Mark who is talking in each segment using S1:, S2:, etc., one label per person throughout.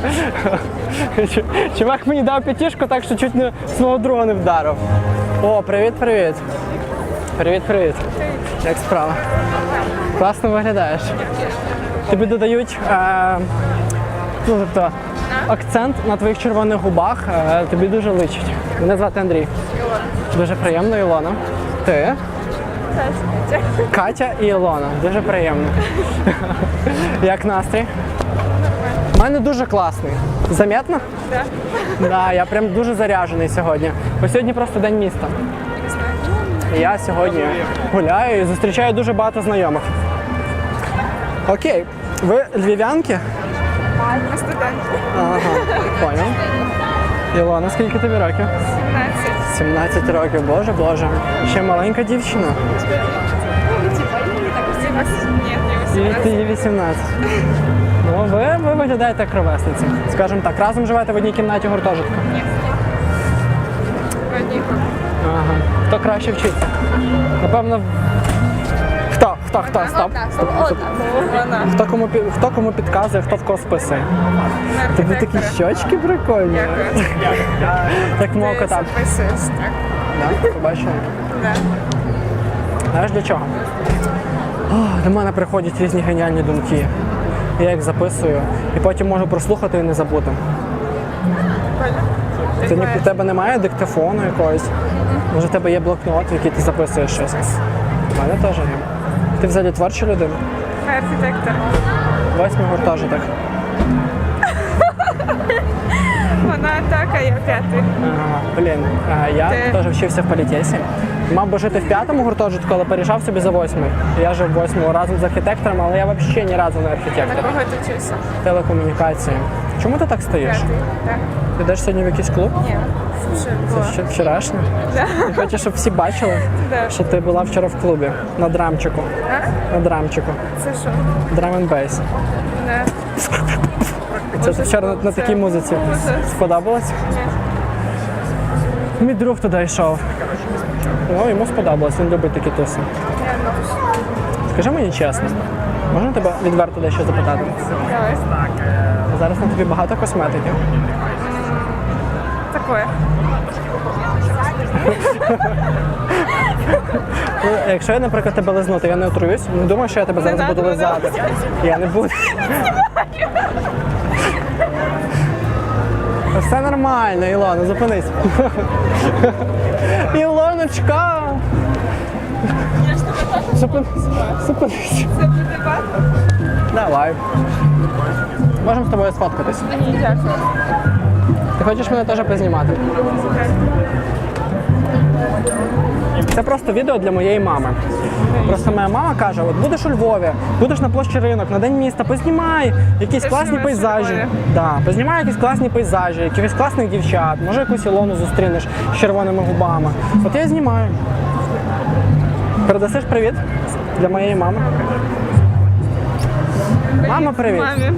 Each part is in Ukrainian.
S1: Чувак мені дав п'ятішку, так що чуть не свого друга не вдарив. О, привіт, привіт. Привіт, привіт. Як справа? Класно виглядаєш. Тобі додають е, ну, тобто, акцент на твоїх червоних губах. Е, тобі дуже личить. Мене звати Андрій. Дуже приємно, Ілона. Ти? Катя і Ілона. Дуже приємно. Як настрій? У мене дуже класний. Заметно?
S2: Да.
S1: Да, я прям дуже заряджений сьогодні. Бо сьогодні просто день міста. І Я сьогодні гуляю і зустрічаю дуже багато знайомих. Окей, ви львів'янки?
S2: Ми.
S1: Ага. Ілона, скільки тобі років?
S2: 17.
S1: 17 років, боже, боже. Ще маленька дівчина.
S2: Ні, не
S1: І
S2: 18.
S1: Ти їй 18. Ну, ви, ви виглядаєте як ровесниці. Скажімо так, разом живете в одній кімнаті гуртожитку.
S2: Ні. В одній групі.
S1: Ага. Хто краще вчиться? Напевно. Хто? Хто? Хто? Стоп. Стоп. Стоп.
S2: Вона.
S1: Хто кому пі- хто кому підказує, хто в кого списує. Тобі такі щочки прикольні. Як мого кота.
S2: Записуєш, так.
S1: Да? Побачили?
S2: Да.
S1: Знаєш для чого? О, до мене приходять різні геніальні думки. Я їх записую і потім можу прослухати і не забути. Ти, ні- у тебе немає диктофону якогось? Може, в тебе є блокнот, в який ти записуєш щось? У мене теж є. Ти взагалі творча людина?
S2: Архітектор.
S1: Восьмий гуртожиток.
S2: Вона так, а я п'ятий.
S1: Блін, я теж вчився в політесі. Мав би жити в п'ятому гуртожитку, але переїжджав собі за восьмий. Я жив в восьмому разом з архітектором, але я взагалі ні разу не
S2: На
S1: архітектор.
S2: кого ти вчився?
S1: Телекомунікації. Чому ти так стоїш?
S2: Так.
S1: Ти йдеш сьогодні в якийсь клуб?
S2: Ні.
S1: Це ще вчорашнє? Ти хочеш, щоб всі бачили, що ти була вчора в клубі на драмчику.
S2: А?
S1: На драмчику.
S2: Це що?
S1: Драм н бейс. Це ти вчора на, на такій музиці. Сподобалось? Мій друг туди йшов. Ну, йому сподобалось, він любить такі туси. Скажи мені чесно, можна тебе відверто дещо запитати?
S2: Давай.
S1: Зараз на тобі багато косметики.
S2: Такое.
S1: Ну, Якщо я, наприклад, тебе лизну, то я не отруюсь. Не думаю, що я тебе зараз буду лизати. Я не буду. Все нормально, Ілона, зупинись. Ілоночка! Зупинись. Давай. Можемо з тобою сфоткатись. Ти хочеш мене теж познімати? Це просто відео для моєї мами. Просто моя мама каже: от будеш у Львові, будеш на площі ринок, на день міста, познімай якісь класні пейзажі. Да, познімай якісь класні пейзажі, якихось класних дівчат, може якусь Ілону зустрінеш з червоними губами. От я знімаю. Передасиш привіт для моєї мами. Мама, привіт.
S2: Мамі.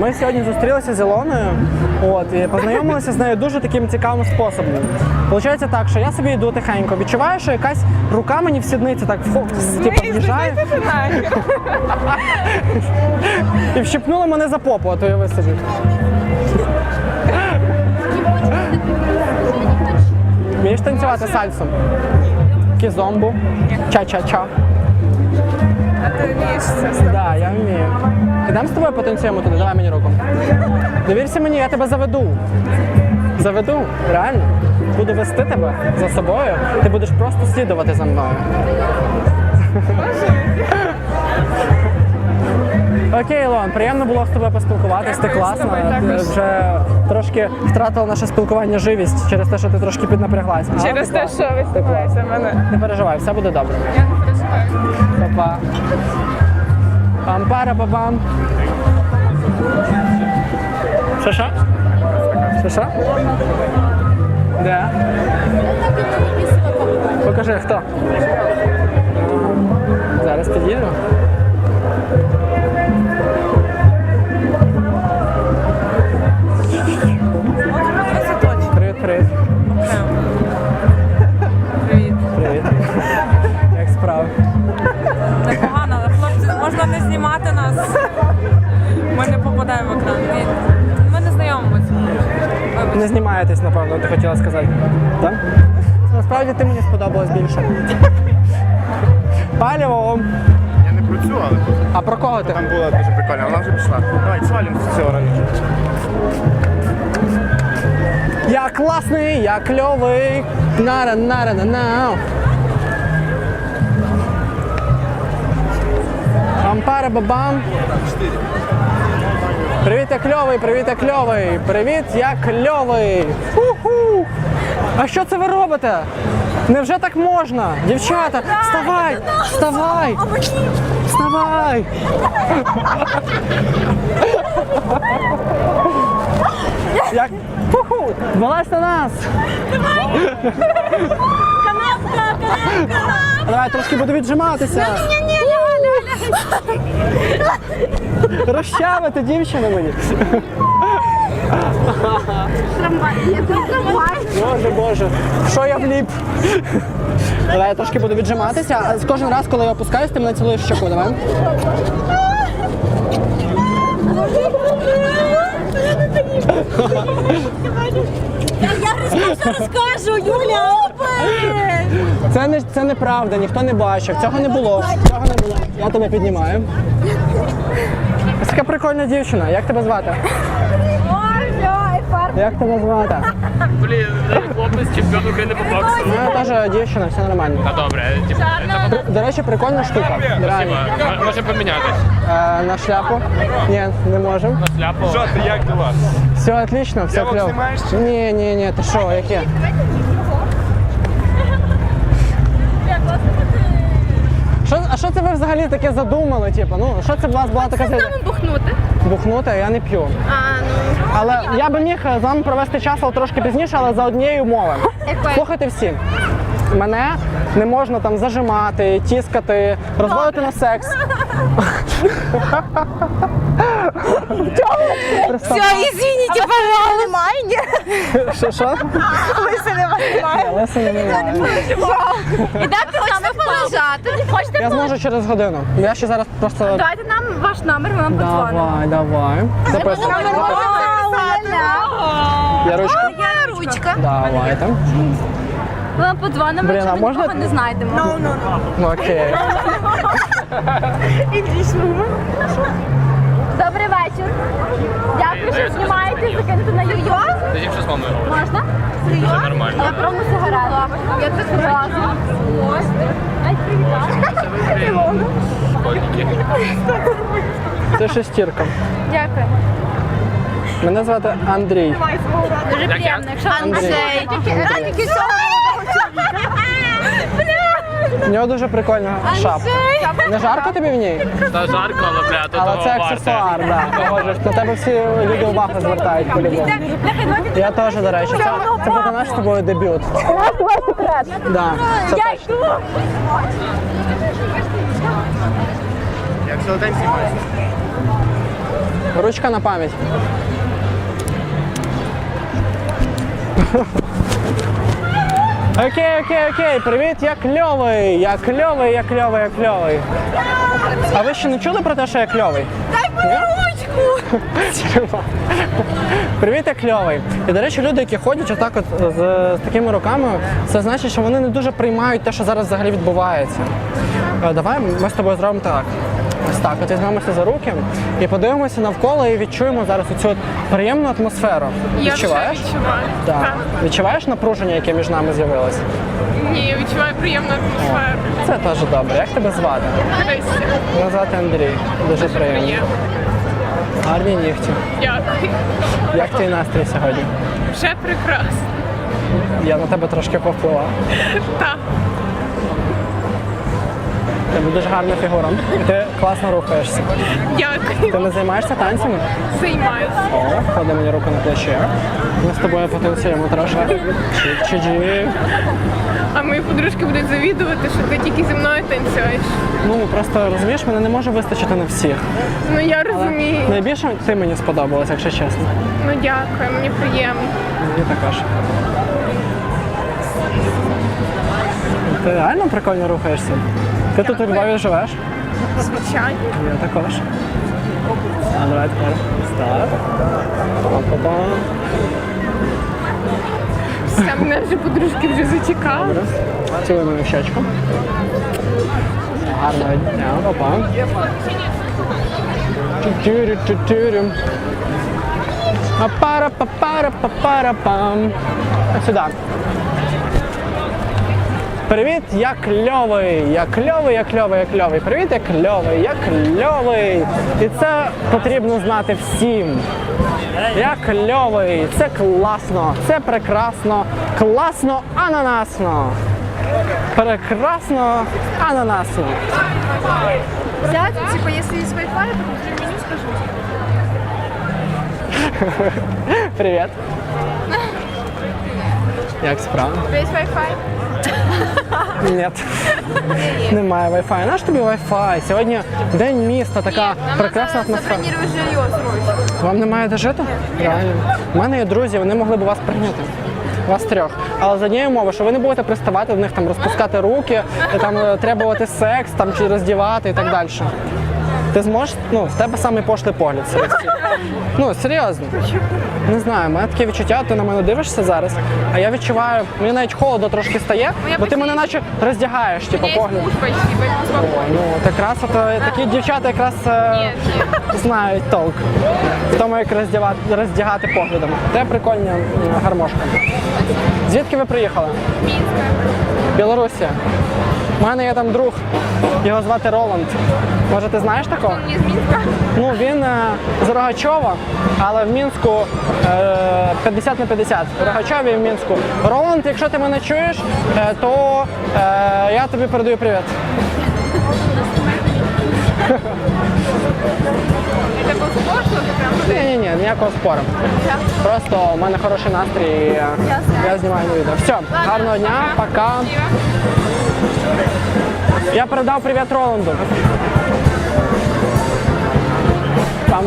S1: Ми сьогодні зустрілися з Ілоною. От і познайомилися з нею дуже таким цікавим способом. Получається так, що я собі йду тихенько, відчуваю, що якась рука мені в сідниці так вхо- типу, в'їжджає і вщипнула мене за попу, а то я висиджу. Вмієш танцювати сальсу? Кізомбу, ча-ча-ча.
S2: А ти вмієш це
S1: Да, я вмію. Ідемо з тобою потанцюємо туди, давай мені руку. Довірся мені, я тебе заведу. Заведу, реально. Буду вести тебе за собою, ти будеш просто слідувати за мною. Окей, Ілон, приємно було з тобою поспілкуватись, ти класна. Ти вже трошки втратила наше спілкування живість через те, що ти трошки піднапряглася.
S2: Через те, що виступається мене.
S1: Не переживай, все буде добре. Па-па. Пам-пара бабам. Шаша? Шаша? Що? Покажи, хто? Зараз підійду. Хотіла сказати. Так? Насправді ти мені сподобалась більше. Паліво.
S3: Я не про цю, але
S1: А про кого ти?
S3: там була дуже прикольна. Вона вже пішла. Давай, свалимо з цього району.
S1: Я класний, я кльовий. нара нара на на Пампара бабам. Привіт, я кльовий, привіт, я кльовий. Привіт, я кльовий. Ху-ху. А що це ви робите? Невже так можна? Дівчата, вставай! Вставай! Вставай! Як? Ху-ху! Вилазь на нас! Давай трошки буду віджиматися. Розчавити дівчину мені. Боже, боже, що я вліп? Давай я трошки буду віджиматися, а кожен раз, коли я опускаюсь, ти мене цілуєш щоку, давай.
S4: Я розкажу, розкажу, Юля, опи!
S1: Це не це неправда, ніхто не бачив. Цього не було. Цього не було. Я тебе піднімаю. Така прикольна дівчина. Як тебе звати? Як тебе звати?
S5: Блін, хлопець чемпіон України по боксу.
S1: У мене теж дівчина, все нормально.
S5: Та добре, типу, це
S1: До речі, прикольна штука. Реально.
S5: Може помінятись
S1: Е, на шляпу? Ні, не можемо.
S5: на шляпу.
S3: Що ти, як до вас?
S1: Все отлично, все
S3: Явок
S1: кльово.
S3: знімаєш чи
S1: Ні, ні, ні, ти що, яке? Що, це ви взагалі таке задумали? Типу, ну що це у вас була така за-
S2: бухнути.
S1: бухнути, а я не п'ю.
S2: А, ну.
S1: Але я би міг з вами провести час але трошки пізніше, але за однією умовою.
S2: Якою?
S1: Слухайте всі. Мене не можна там зажимати, тіскати, розводити на секс.
S4: Все, извините, пожалуйста. Немає.
S1: Що, що?
S4: Лиси немає.
S1: Леся не немає.
S4: Ідете з нами полежати? Хочете
S1: Я зможу через годину. Я ще зараз просто.
S2: Дайте нам ваш номер, ми вам подзвонимо.
S1: Давай, давай. Записуй. Я ручку.
S4: Я ручка.
S1: Давайте.
S4: Ми вам подзвонимо,
S1: Блін,
S4: якщо ми
S1: можна-
S4: нікого не знайдемо.
S1: Окей.
S4: Добрий вечір. Дякую, що знімаєте, закинути на юйо.
S5: Ти що з мамою?
S4: Можна?
S5: Це нормально.
S4: Я пробую сигарету. Я. Ось. Ай, привіт.
S1: Це шестірка.
S4: Дякую.
S1: Мене звати Андрій.
S4: Дуже приємно, якщо
S1: Андрій.
S4: Андрій.
S1: У нього дуже прикольна шапка. Не жарко тобі в ній?
S5: Та жарко, але бля, то
S1: Але
S5: того
S1: це
S5: варте.
S1: аксесуар, да. Погоджуєш. На тебе всі люди увагу звертають по-любому. Я теж, до речі. Це, це буде наш з тобою дебют. Да, це точно.
S3: Я цілий день знімаюся.
S1: Ручка на пам'ять. Окей, окей, окей, привіт, я кльовий, я кльовий, я кльовий, я кльовий. А ви ще не чули про те, що я кльовий? Дай ручку! Привіт, я кльовий. І, до речі, люди, які ходять отак от з, з такими руками, це значить, що вони не дуже приймають те, що зараз взагалі відбувається. Е, Давай ми з тобою зробимо так. Ось так, от візьмемося за руки і подивимося навколо і відчуємо зараз от приємну атмосферу.
S2: Я
S1: Відчуваєш?
S2: вже відчуваю.
S1: Так. Відчуваєш напруження, яке між нами з'явилося?
S2: Ні, я відчуваю приємну атмосферу.
S1: Це теж добре. Як тебе звати?
S2: Христя.
S1: Мене звати Андрій. Дуже приємно.
S2: Приємно.
S1: Гарні нігті.
S2: Дякую.
S1: Як твій настрій сьогодні?
S2: Вже прекрасно.
S1: Я на тебе трошки повпливав.
S2: Так.
S1: Тебе дуже гарна фігура. І ти класно рухаєшся.
S2: Дякую.
S1: Ти не займаєшся танцями?
S2: Займаюся.
S1: О, клади мені руку на плече. Ми з тобою потанцюємо трошки. Чик-чик-чик.
S2: А мої подружки будуть завідувати, що ти тільки зі мною танцюєш.
S1: Ну просто розумієш, мене не може вистачити на всіх.
S2: Ну я розумію.
S1: Найбільше ти мені сподобалась, якщо чесно.
S2: Ну дякую, мені приємно.
S1: Мені також. Ти реально прикольно рухаєшся. Ти тут у Львові живеш?
S2: Звичайно.
S1: Я також. А давай тепер. Старт. Па-па-па.
S2: подружки вже зачекали.
S1: Цілуємо в щечку. Гарного дня, папа. Тю-тюрю-тю-тюрю. Апара папара папара пам Сюди. Привіт, я кльовий, я кльовий, я кльовий, я кльовий. Привіт, я кльовий, я кльовий. І це потрібно знати всім. Я кльовий, це класно, це прекрасно, класно, ананасно. Прекрасно, ананасно.
S4: Взять, типа, если есть Wi-Fi, то внутри меню скажу.
S1: Привіт. Як справа?
S4: Есть Wi-Fi?
S1: Ні. Немає Wi-Fi. Наш тобі Wi-Fi? Сьогодні день міста, така прекрасна атмосфера. Вам немає де жити? Реально. У мене є друзі, вони могли б вас прийняти. Вас трьох. Але за однією умови, що ви не будете приставати до них, там розпускати руки, там е, требувати секс, там чи роздівати і так далі. Ти зможеш, ну, в тебе самий пошлий погляд серед всіх. Ну, серйозно. Не знаю, у мене таке відчуття, ти на мене дивишся зараз, а я відчуваю, мені навіть холодно трошки стає, бо ти мене наче роздягаєш, типу, погляд. Ну, от якраз от е, такі дівчата якраз е, знають толк в тому, як роздягати, роздягати поглядом. Це прикольна м, гармошка. Звідки ви приїхали?
S2: Минска.
S1: Білорусія. У мене є там друг, його звати Роланд. Може, ти знаєш такого?
S2: Он не из Минска.
S1: Ну, він е, з Рогачова, але в Мінську е, 50 на 50. В Рогачові і в Мінську. Роланд, якщо ти мене чуєш, е, то е, я тобі передаю привіт.
S2: Это был спор, что ты прям...
S1: Ні, ні, ні, ніякого спору. Просто у мене хороший настрій. і е, Я знімаю на відео. Все, гарного дня, пока. Я передав привіт Роланду. Там.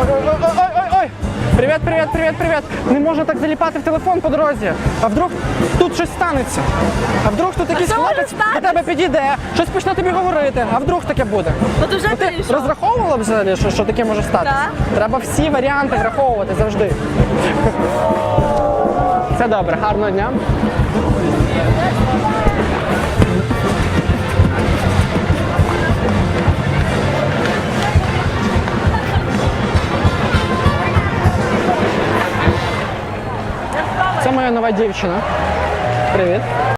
S1: Ой, ой, ой, ой, ой, ой. Привіт, привіт, привіт, привіт. Не можна так заліпати в телефон по дорозі. А вдруг тут щось станеться? А вдруг тут якийсь хлопець до тебе підійде, щось почне тобі говорити, а вдруг таке буде?
S4: Вот уже
S1: Ну, ти розраховувала б взагалі, що, що таке може статися? Треба всі варіанти враховувати завжди. Все добре, гарного дня. Це моя нова дівчина. Привіт.